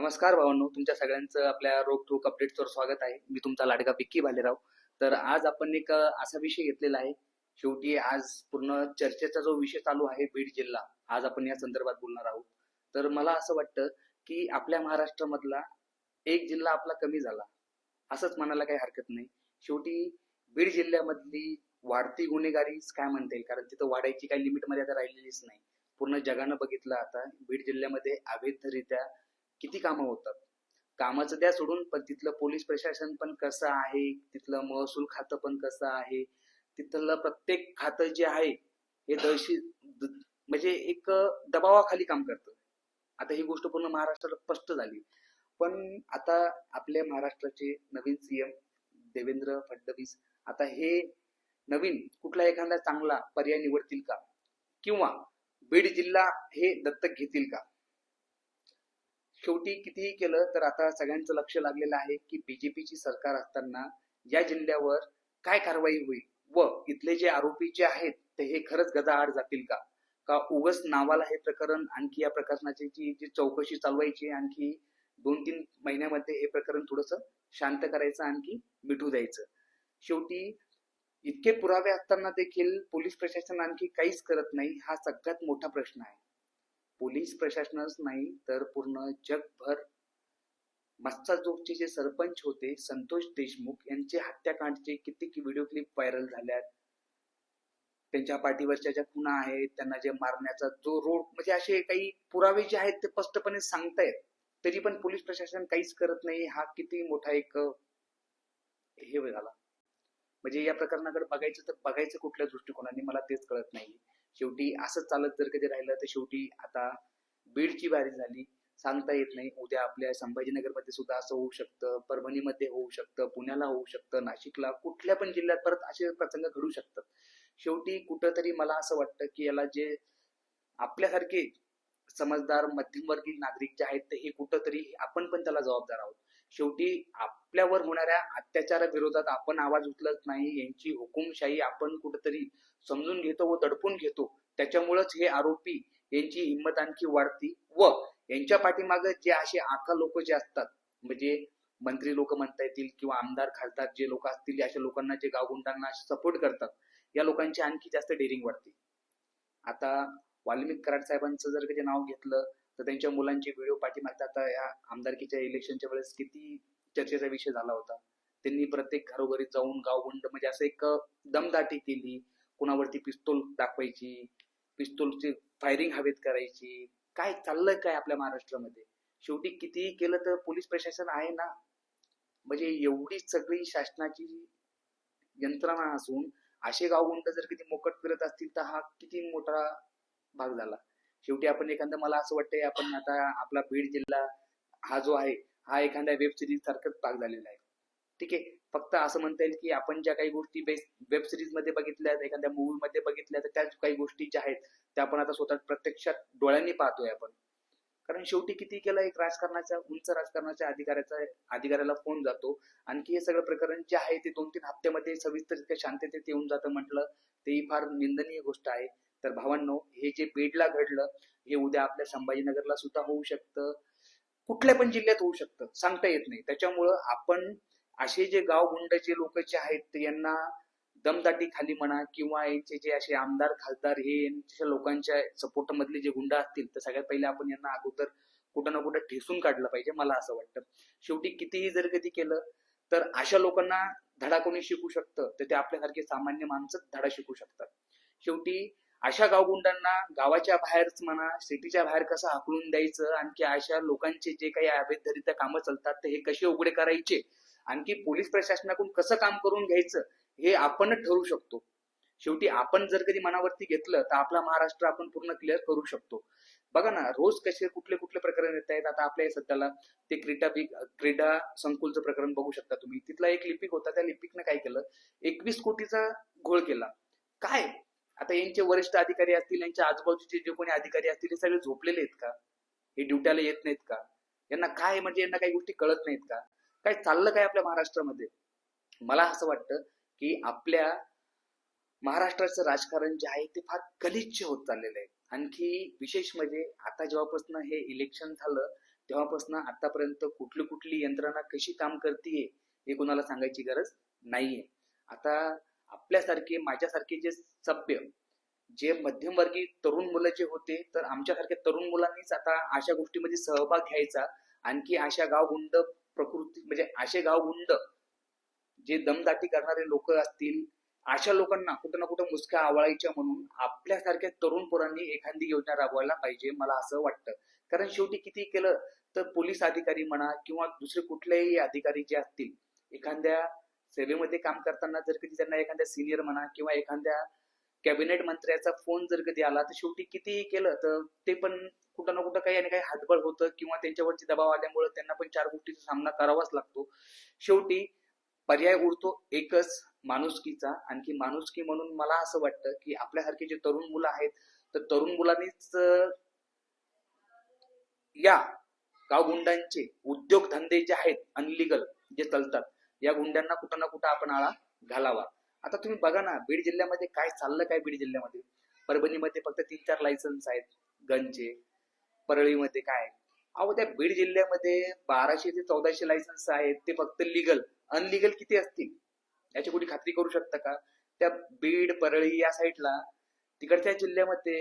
नमस्कार भावांनो तुमच्या सगळ्यांचं आपल्या रोखोक अपडेट्सवर स्वागत आहे. मी तुमचा लाडका पिक्की भालेराव. तर आज आपण एक असा विषय घेतलेला आहे. शेवटी आज पूर्ण चर्चेचा जो विषय चालू आहे बीड जिल्हा आज आपण या संदर्भात बोलणार आहोत. तर मला असं वाटतं की आपल्या महाराष्ट्रामधला एक जिल्हा आपला कमी झाला. असंच म्हणायला काही हरकत नाही. शेवटी बीड जिल्ह्यामधली वाढती गुन्हेगारीच काय म्हणता येईल? कारण तिथं वाढायची काही लिमिट मर्यादा राहिलेलीच नाही. पूर्ण जगानं बघितलं आता बीड जिल्ह्यामध्ये अवैधरित्या किती कामं होतात? कामाचं द्या सोडून पण तिथलं पोलीस प्रशासन पण कसं आहे? तिथलं महसूल खातं पण कसं आहे? तिथलं प्रत्येक खातं जे आहे हे दहशी म्हणजे एक दबावाखाली काम करतं. आता ही गोष्ट पूर्ण महाराष्ट्राला स्पष्ट झाली. पण आता आपल्या महाराष्ट्राचे नवीन सीएम देवेंद्र फडणवीस आता हे नवीन कुठला एखादा चांगला पर्याय निवडतील का? किंवा बीड जिल्हा हे दत्तक घेतील का? शेवटी कितीही केलं तर आता सगळ्यांचं लक्ष लागलेलं आहे की बीजेपीची सरकार असताना या जिल्ह्यावर काय कारवाई होईल व इथले जे आरोपी जे आहेत ते हे खरंच गजाआड जातील का? का उगच नावाला हे प्रकरण आणखी या प्रकरणाची जी जी चौकशी चालवायची आणखी दोन तीन महिन्यामध्ये हे प्रकरण थोडस शांत करायचं आणखी मिटू द्यायचं. शेवटी इतके पुरावे असताना देखील पोलीस प्रशासन आणखी काहीच करत नाही हा सगळ्यात मोठा प्रश्न आहे. पोलीस प्रशासनच नाही तर पूर्ण जगभर मस्साजोगचे जे सरपंच होते संतोष देशमुख यांचे हत्याकांडचे किती व्हिडिओ क्लिप व्हायरल झाल्यात. त्यांच्या पाठीवरच्या ज्या खुणा आहेत त्यांना जे मारण्याचा जो रोड म्हणजे असे काही पुरावे जे आहेत ते स्पष्टपणे सांगतायत. तरी पण पोलीस प्रशासन काहीच करत नाही. हा किती मोठा एक हे झाला म्हणजे या प्रकरणाकडे बघायचं तर बघायचं कुठल्या दृष्टिकोनाने मला तेच कळत नाही. शेवटी असंच चालत जर कधी राहिलं तर शेवटी आता बीडची बारी झाली. सांगता येत नाही. उद्या आपल्या संभाजीनगरमध्ये सुद्धा असं होऊ शकतं. परभणीमध्ये होऊ शकतं. पुण्याला होऊ शकतं. नाशिकला कुठल्या पण जिल्ह्यात परत असे प्रसंग घडू शकतात. शेवटी कुठंतरी मला असं वाटतं की याला जे आपल्यासारखे समजदार मध्यमवर्गीय नागरिक जे आहेत ते हे कुठंतरी आपण पण त्याला जबाबदार आहोत. शेवटी आपल्यावर होणाऱ्या अत्याचाराविरोधात आपण आवाज उचलत नाही. यांची हुकुमशाही आपण कुठंतरी समजून घेतो व दडपून घेतो. त्याच्यामुळेच हे आरोपी यांची हिंमत आणखी वाढती व यांच्या पाठीमागे जे असे आका लोक जे असतात म्हणजे मंत्री लोक म्हणता येतील किंवा आमदार खासदार जे लोक असतील अशा लोकांना जे गावगुंडांना सपोर्ट करतात या लोकांची आणखी जास्त डेअरिंग वाढते. आता वाल्मिक कराड साहेबांचं जर कधी नाव घेतलं तर त्यांच्या मुलांचे व्हिडिओ पाठीमागता आता या आमदारकीच्या इलेक्शनच्या वेळेस किती चर्चेचा विषय झाला होता. त्यांनी प्रत्येक घरोघरी जाऊन गावगुंड म्हणजे असं एक दमदाटी केली कुणावरती पिस्तूल दाखवायची पिस्तोलची फायरिंग हवेत करायची काय चाललंय काय आपल्या महाराष्ट्रामध्ये? शेवटी कितीही केलं तर पोलीस प्रशासन आहे ना? म्हणजे एवढी सगळी शासनाची यंत्रणा असून असे गावगुंड जर किती मोकट फिरत असतील तर हा किती मोठा भाग झाला. शेवटी आपण एखादं मला असं वाटतंय आपण आता आपला बीड जिल्हा हा जो आहे हा एखाद्या वेब सिरीज सारखाच भाग झालेला आहे. ठीक आहे? फक्त असं म्हणता येईल की आपण ज्या काही गोष्टी वेब सिरीजमध्ये बघितल्या एखाद्या मूवी मध्ये बघितल्या तर त्याच काही गोष्टी ज्या आहेत त्या आपण आता स्वतः प्रत्यक्षात डोळ्यांनी पाहतोय आपण. कारण शेवटी किती केलं एक राजकारणाच्या उंच राजकारणाच्या अधिकाऱ्याचा अधिकाऱ्याला फोन जातो. आणखी हे सगळं प्रकरण जे आहे ते दोन तीन हप्त्यामध्ये सविस्तर शांततेत येऊन जातं म्हटलं तेही फार निंदनीय गोष्ट आहे. तर भावांनो हे जे बीडला घडलं हे उद्या आपल्या संभाजीनगरला सुद्धा होऊ शकतं. कुठल्या पण जिल्ह्यात होऊ शकतं सांगता येत नाही. त्याच्यामुळं आपण असे जे गावगुंड जे लोक जे आहेत यांना दमदाटी खाली म्हणा किंवा यांचे जे असे आमदार खासदार हे यांच्या लोकांच्या सपोर्ट मधले जे गुंड असतील तर सगळ्यात पहिले आपण यांना अगोदर कुठं ना कुठं ठेसून काढलं पाहिजे मला असं वाटतं. शेवटी कितीही जर कधी केलं तर अशा लोकांना धडा कोणी शिकू शकतं? तर ते आपल्यासारखे सामान्य माणसं धडा शिकू शकतात. शेवटी अशा गावगुंडांना गावाच्या बाहेरच म्हणा सिटीच्या बाहेर कसं हाकलून द्यायचं आणखी अशा लोकांचे जे काही अवैधरित्या कामं चालतात ते हे कसे उघडे करायचे? आणखी पोलीस प्रशासनाकडून कसं काम करून घ्यायचं हे आपणच ठरवू शकतो. शेवटी आपण जर कधी मनावरती घेतलं तर आपला महाराष्ट्र आपण पूर्ण क्लिअर करू शकतो. बघा ना रोज कसे कुठले कुठले प्रकरण येत आहेत आता आपल्या सध्याला ते क्रीडा बिग क्रीडा संकुलचं प्रकरण बघू शकता तुम्ही. तिथला एक लिपिक होता त्या लिपिकनं काय केलं? एकवीस कोटीचा घोळ केला. काय? आता यांचे वरिष्ठ अधिकारी असतील यांच्या आजूबाजूचे जे कोणी अधिकारी असतील हे सगळे झोपलेले आहेत का? हे ड्युट्याला येत नाहीत का? यांना काय म्हणजे यांना काही गोष्टी कळत नाहीत का? काय चाललं काय आपल्या महाराष्ट्रामध्ये? मला असं वाटतं की आपल्या महाराष्ट्राचं राजकारण जे आहे ते फार गलिच्छ होत चाललेलं आहे. आणखी विशेष म्हणजे आता जेव्हापासून हे इलेक्शन झालं तेव्हापासून आतापर्यंत कुठली कुठली यंत्रणा कशी काम करतीये हे कोणाला सांगायची गरज नाहीये. आता आपल्यासारखे माझ्यासारखे जे सभ्य जे मध्यमवर्गीय तरुण मुलं जे होते तर आमच्यासारख्या तरुण मुलांनीच आता अशा गोष्टीमध्ये सहभाग घ्यायचा. आणखी अशा गावगुंड प्रकृती म्हणजे असे गावगुंड जे दमदाटी करणारे लोक असतील अशा लोकांना कुठं ना कुठं मुसक्या आवळायच्या म्हणून आपल्यासारख्या तरुण पोरांनी एखादी योजना राबवायला पाहिजे मला असं वाटतं. कारण शेवटी किती केलं तर पोलीस अधिकारी म्हणा किंवा दुसरे कुठलेही अधिकारी जे असतील एखाद्या सेवेमध्ये काम करताना जर कधी त्यांना एखाद्या सिनियर म्हणा किंवा एखाद्या कॅबिनेट मंत्र्याचा फोन जर कधी आला तर शेवटी कितीही केलं तर ते पण कुठं ना कुठं काही आणि काही हातबळ होतं किंवा त्यांच्यावरती दबाव आल्यामुळे त्यांना पण चार गोष्टीचा सामना करावाच लागतो. शेवटी पर्याय उरतो एकच माणुसकीचा. आणखी माणुसकी म्हणून मला असं वाटतं की आपल्यासारखे जे तरुण मुलं आहेत तर तरुण मुलांनीच या गावगुंडांचे उद्योगधंदे जे आहेत अनलिगल जे चालतात या गुंड्यांना कुठं ना कुठं आपण आळा घालावा. आता तुम्ही बघा ना बीड जिल्ह्यामध्ये काय चाललं काय बीड जिल्ह्यामध्ये? परभणीमध्ये फक्त तीन चार लायसन्स आहेत गनचे परळीमध्ये काय? अहो त्या बीड जिल्ह्यामध्ये बाराशे ते चौदाशे लायसन्स आहेत ते फक्त लिगल अनलिगल किती असतील? याची कुठे खात्री करू शकता का? त्या बीड परळी या साईडला तिकडच्या जिल्ह्यामध्ये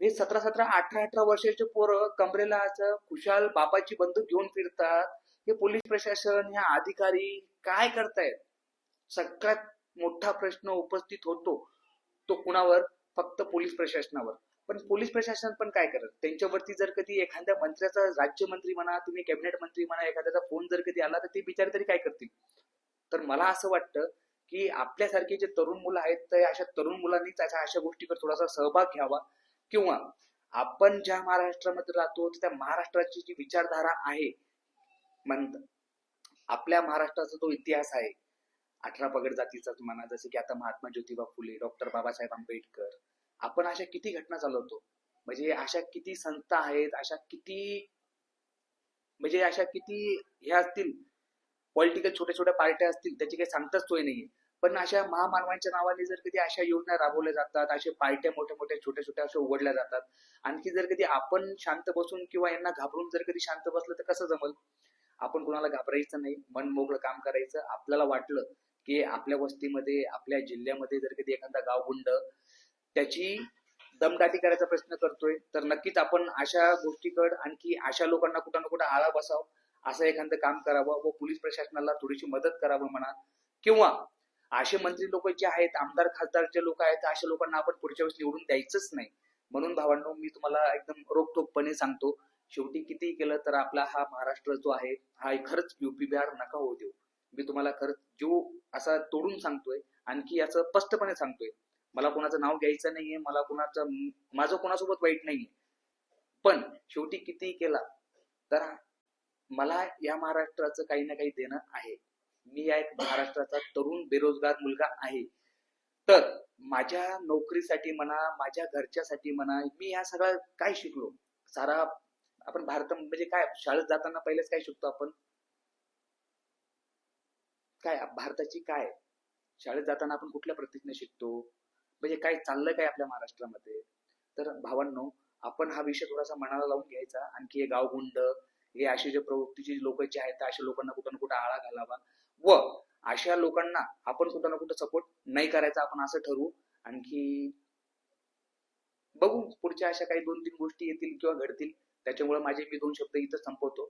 हे सतरा सतरा अठरा अठरा वर्षाचे पोरं कमरेला असं खुशाल बापाची बंदूक घेऊन फिरतात. हे पोलीस प्रशासन ह्या अधिकारी काय करतायत? सगळ्यात मोठा प्रश्न उपस्थित होतो तो कुणावर? फक्त पोलीस प्रशासनावर. पण पोलीस प्रशासन पण काय करत? त्यांच्यावरती जर कधी एखाद्या मंत्र्याचा राज्यमंत्री म्हणा तुम्ही कॅबिनेट मंत्री म्हणा एखाद्याचा फोन जर कधी आला तर ते बिचारे तरी काय करतील? तर मला असं वाटतं की आपल्यासारखे जे तरुण मुलं आहेत तर अशा तरुण मुलांनीच अशा अशा गोष्टीवर थोडासा सहभाग घ्यावा. किंवा आपण ज्या महाराष्ट्रामध्ये राहतो त्या महाराष्ट्राची जी विचारधारा आहे म्हणत आपल्या महाराष्ट्राचा जो इतिहास आहे अठरा पगड जातीचाच म्हणा जसे की आता महात्मा ज्योतिबा फुले डॉक्टर बाबासाहेब आंबेडकर आपण अशा किती घटना चालवतो? म्हणजे अशा किती संस्था आहेत अशा किती म्हणजे अशा किती हे असतील पॉलिटिकल छोट्या छोट्या पार्ट्या असतील त्याची काही सांगताच सोय नाहीये. पण अशा महामानवांच्या नावाने जर कधी अशा योजना राबवल्या जातात अशा पार्ट्या मोठ्या मोठ्या छोट्या छोट्या अशा उघडल्या जातात आणखी जर कधी आपण शांत बसून किंवा यांना घाबरून जर कधी शांत बसलं तर कसं जमल? आपण कोणाला घाबरायचं नाही मन मोकळं काम करायचं. आपल्याला वाटलं की आपल्या वस्तीमध्ये आपल्या जिल्ह्यामध्ये जर कधी एखादा गावगुंड त्याची दमदाटी करायचा प्रयत्न करतोय तर नक्कीच आपण अशा गोष्टीकड आणखी अशा लोकांना कुठं ना कुठं आळा बसाव असं एखादं काम करावं व पोलीस प्रशासनाला थोडीशी मदत करावं म्हणा. किंवा असे मंत्री लोक जे आहेत आमदार खासदारचे लोक आहेत अशा लोकांना आपण पुढच्या वेळेस निवडून द्यायचंच नाही. म्हणून भावांनो मी तुम्हाला एकदम रोखटोकपणे सांगतो शेवटी किती केलं तर आपला हा महाराष्ट्र जो आहे हा खरंच युपी बिहार नका होऊ देऊ. मी तुम्हाला खरंच जीव असा तोडून सांगतोय आणखी असं स्पष्टपणे सांगतोय. मला कोणाचं नाव घ्यायचं नाहीये मला कोणाचं माझं कोणासोबत वाईट नाहीये. पण शेवटी किती केला तर मला या महाराष्ट्राचं काही ना काही देणं आहे. मी या एक महाराष्ट्राचा तरुण बेरोजगार मुलगा आहे. तर माझ्या नोकरीसाठी म्हणा माझ्या घरच्यासाठी म्हणा मी या सगळं काय शिकलो? सारा आपण भारत म्हणजे काय शाळेत जाताना पहिलेच काय शिकतो आपण? काय भारताची काय? शाळेत जाताना आपण कुठल्या प्रतिज्ञा शिकतो? म्हणजे काय चाललंय काय आपल्या महाराष्ट्रामध्ये? तर भावांनो आपण हा विषय थोडासा मनाला लावून घ्यायचा. आणखी हे गावगुंड हे असे जे प्रवृत्तीचे लोक जे आहेत अशा लोकांना कुठं ना कुठं आळा घालावा. व अशा लोकांना आपण कुठं ना कुठं सपोर्ट नाही करायचा आपण असं ठरवू. आणखी बघू पुढच्या अशा काही दोन तीन गोष्टी येतील किंवा घडतील. त्याच्यामुळे माझे मी दोन शब्द इथं संपवतो.